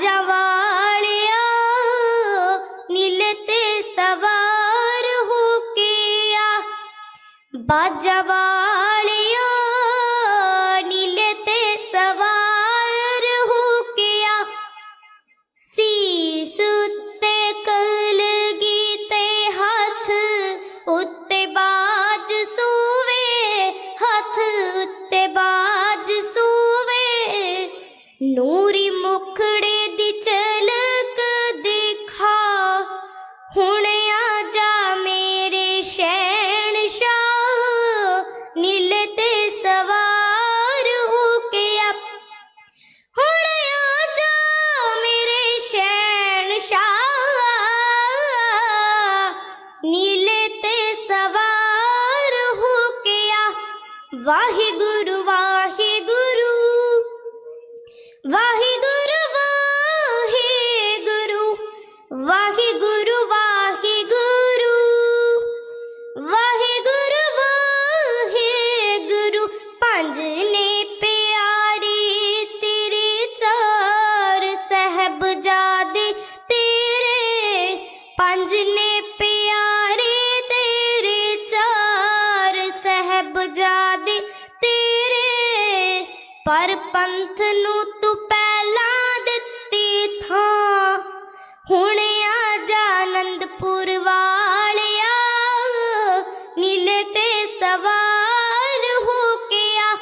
जवाड़िया नीलते सवार हो किया बाजवाड़िया नीलते सवार हो किया सीसुते कल गीते हाथ, उत्ते बाज सोवे, हाथ उत्ते बाज सोवे। नू ਵਾਹਿਗੁਰੂ ਪਰ ਪੰਥ ਨੂੰ ਤੂੰ ਪਹਿਲਾਂ ਦਿੱਤੀ ਥਾਂ। ਹੁਣ ਆ ਜਾ ਆਨੰਦਪੁਰ ਵਾਲਿਆ, ਨੀਲੇ ਤੇ ਸਵਾਰ ਹੋ ਕੇ ਆ।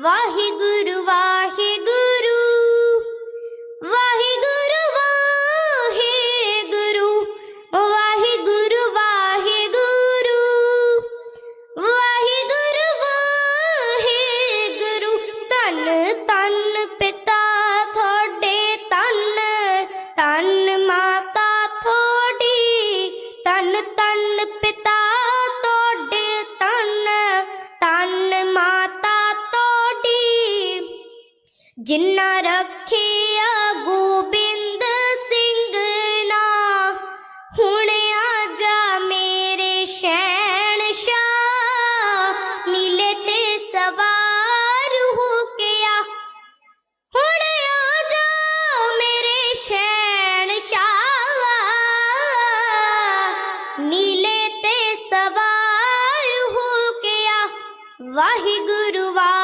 ਵਾਹਿਗੁਰੂ ਵਾਹਿਗੁਰੂ जिन्ना रखिया गोबिंद सिंह ना आ जा मेरे शैन शाह नीले ते सवार हो गया। हूँ आ जा मेरे शैन शाह नीले ते सवार हो गया। वाहिगुरुवा